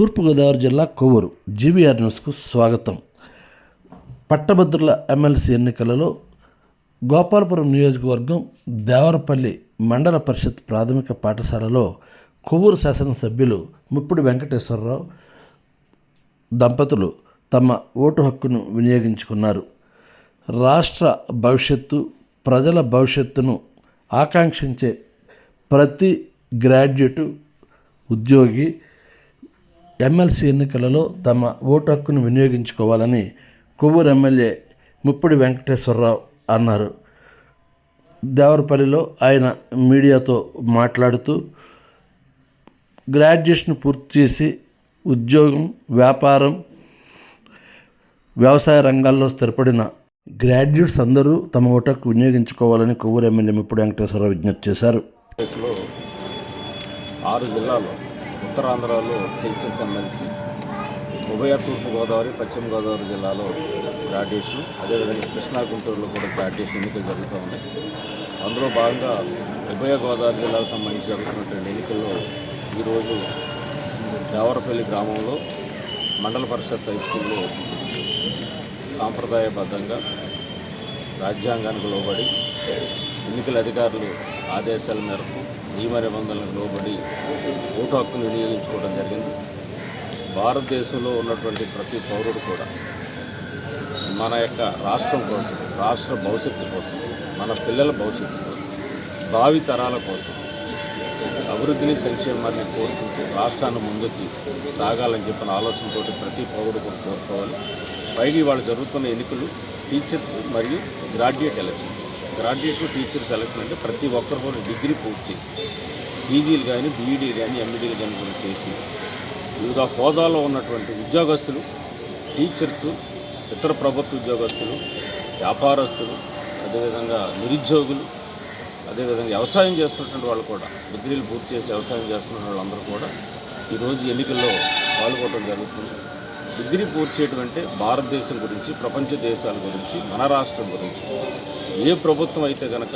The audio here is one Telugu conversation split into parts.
తూర్పుగోదావరి జిల్లా కొవ్వూరు. జీవీఆర్ న్యూస్కు స్వాగతం. పట్టభద్రుల ఎమ్మెల్సీ ఎన్నికలలో గోపాలపురం నియోజకవర్గం దేవరపల్లి మండల పరిషత్ ప్రాథమిక పాఠశాలలో కొవ్వూరు శాసనసభ్యులు ముప్పుడు వెంకటేశ్వరరావు దంపతులు తమ ఓటు హక్కును వినియోగించుకున్నారు. రాష్ట్ర భవిష్యత్తు ప్రజల భవిష్యత్తును ఆకాంక్షించే ప్రతి గ్రాడ్యుయేటు ఉద్యోగి ఎమ్మెల్సీ ఎన్నికలలో తమ ఓటు హక్కును వినియోగించుకోవాలని కొవ్వూరు ఎమ్మెల్యే ముప్పిడి వెంకటేశ్వరరావు అన్నారు. దేవరపల్లిలో ఆయన మీడియాతో మాట్లాడుతూ గ్రాడ్యుయేషన్ పూర్తి చేసి ఉద్యోగం వ్యాపారం వ్యవసాయ రంగాల్లో స్థిరపడిన గ్రాడ్యుయేట్స్ అందరూ తమ ఓటు హక్కు వినియోగించుకోవాలని కొవ్వూరు ఎమ్మెల్యే ముప్పుడు వెంకటేశ్వరరావు విజ్ఞప్తి చేశారు. ఆరు జిల్లాలో ఉత్తరాంధ్రలో టీచర్స్ ఎమ్మెల్సీ ఉభయ తూర్పుగోదావరి పశ్చిమ గోదావరి జిల్లాలో గ్రాడ్యుయేషన్ అదేవిధంగా కృష్ణా గుంటూరులో కూడా గ్రాడ్యుయేషన్ ఎన్నికలు జరుగుతూ ఉన్నాయి. అందులో భాగంగా ఉభయ గోదావరి జిల్లాకు సంబంధించి జరుగుతున్నటువంటి ఎన్నికల్లో ఈరోజు దేవరపల్లి గ్రామంలో మండల పరిషత్ హై స్కూల్లో సాంప్రదాయబద్ధంగా రాజ్యాంగానికి లోబడి ఎన్నికల అధికారులు ఆదేశాల మేరకు నియమ నిబంధనలకు లోబడి ఓటు హక్కును వినియోగించుకోవడం జరిగింది. భారతదేశంలో ఉన్నటువంటి ప్రతి పౌరుడు కూడా మన యొక్క రాష్ట్రం కోసం రాష్ట్ర భవిష్యత్తు కోసం మన పిల్లల భవిష్యత్తు కోసం భావి తరాల కోసం అభివృద్ధిని సంక్షేమాన్ని కోరుకుంటూ రాష్ట్రాన్ని ముందుకి సాగాలని చెప్పిన ఆలోచనతో ప్రతి పౌరుడు కూడా కోరుకోవాలి. పైగా వాళ్ళు జరుగుతున్న ఎన్నికలు టీచర్స్ మరియు graduate elections. Graduate teachers selection అంటే ప్రతి ఒక్కరు కూడా డిగ్రీ పూర్తి చేసి పీజీలు కానీ బీఈడీలు కానీ ఎంఈడీలు కానీ కూడా చేసి వివిధ హోదాలో ఉన్నటువంటి ఉద్యోగస్తులు టీచర్స్ ఇతర ప్రభుత్వ ఉద్యోగస్తులు వ్యాపారస్తులు అదేవిధంగా నిరుద్యోగులు అదేవిధంగా వ్యవసాయం చేస్తున్నటువంటి వాళ్ళు కూడా డిగ్రీలు పూర్తి చేసి వ్యవసాయం చేస్తున్న వాళ్ళందరూ కూడా ఈరోజు ఎన్నికల్లో పాల్గొనడం జరుగుతుంది. డిగ్రీ పూర్తి చేయడం అంటే భారతదేశం గురించి ప్రపంచ దేశాల గురించి మన రాష్ట్రం గురించి ఏ ప్రభుత్వం అయితే కనుక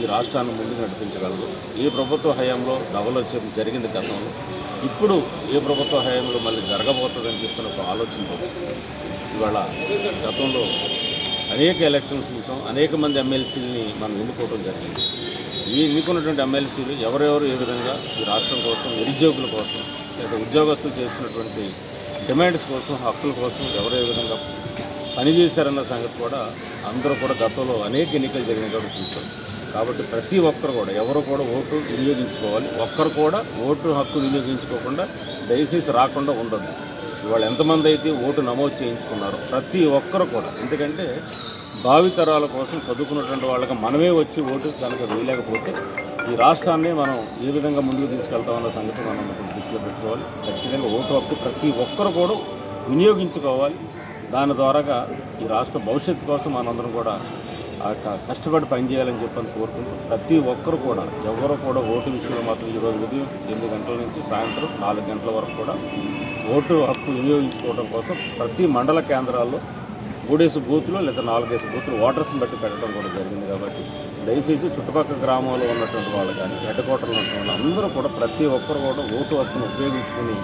ఈ రాష్ట్రాన్ని ముందుకు నడిపించగలదు ఏ ప్రభుత్వ హయాంలో డెవలప్ జరిగింది గతంలో ఇప్పుడు ఏ ప్రభుత్వ హయాంలో మళ్ళీ జరగబోతుందని చెప్పిన ఒక ఆలోచనతో ఇవాళ గతంలో అనేక ఎలక్షన్స్ చూసాం అనేక మంది ఎమ్మెల్సీలని మనం ఎన్నుకోవడం జరిగింది. ఈ ఎన్నుకున్నటువంటి ఎమ్మెల్సీలు ఎవరెవరు ఏ విధంగా ఈ రాష్ట్రం కోసం నిరుద్యోగుల కోసం లేదా ఉద్యోగస్తులు చేస్తున్నటువంటి డిమాండ్స్ కోసం హక్కుల కోసం ఎవరే విధంగా పనిచేశారన్న సంగతి కూడా అందరూ కూడా గతంలో అనేక ఎన్నికలు జరిగినాయి కూడా చూసాం కాబట్టి ప్రతి ఒక్కరు కూడా ఎవరు కూడా ఓటు వినియోగించుకోవాలి. ఒక్కరు కూడా ఓటు హక్కు వినియోగించుకోకుండా దయచేసి రాకుండా ఉండదు ఇవాళ ఎంతమంది అయితే ఓటు నమోదు చేయించుకున్నారో ప్రతి ఒక్కరు కూడా ఎందుకంటే భావితరాల కోసం చదువుకున్నటువంటి వాళ్ళకి మనమే వచ్చి ఓటు కనుక వేయలేకపోతే ఈ రాష్ట్రాన్ని మనం ఏ విధంగా ముందుకు తీసుకెళ్తామన్న సంగతి మనం దృష్టిలో పెట్టుకోవాలి. ఖచ్చితంగా ఓటు హక్కు ప్రతి ఒక్కరు కూడా వినియోగించుకోవాలి. దాని ద్వారాగా ఈ రాష్ట్ర భవిష్యత్తు కోసం మనందరం కూడా ఆ కష్టపడి పనిచేయాలని చెప్పని కోరుకుంటూ ప్రతి ఒక్కరు కూడా ఎవరు కూడా ఓటు విషయంలో మాత్రం ఈరోజు ఉదయం ఎనిమిది గంటల నుంచి సాయంత్రం నాలుగు గంటల వరకు కూడా ఓటు హక్కు వినియోగించుకోవడం కోసం ప్రతి మండల కేంద్రాల్లో మూడేసి బూతులు లేదా నాలుగేసి బూతులు ఓటర్స్ని బట్టి పెట్టడం కూడా జరిగింది కాబట్టి దయచేసి చుట్టుపక్కల గ్రామాల్లో ఉన్నటువంటి వాళ్ళు కానీ హెడ్ క్వార్టర్లో ఉన్నటువంటి వాళ్ళు అందరూ కూడా ప్రతి ఒక్కరు కూడా ఓటు హక్కును ఉపయోగించుకుని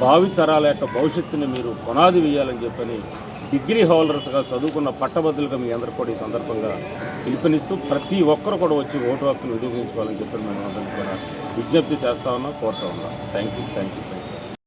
భావి తరాల యొక్క భవిష్యత్తుని మీరు పునాది వేయాలని చెప్పని డిగ్రీ హోల్డర్స్గా చదువుకున్న పట్టభద్రులుగా మీ అందరూ కూడా ఈ సందర్భంగా పిలుపునిస్తూ ప్రతి ఒక్కరు కూడా వచ్చి ఓటు హక్కును వినియోగించుకోవాలని చెప్పి మేము అందరికీ కూడా విజ్ఞప్తి చేస్తా ఉన్నాం కోరుతా ఉన్నాం. Thank you thank you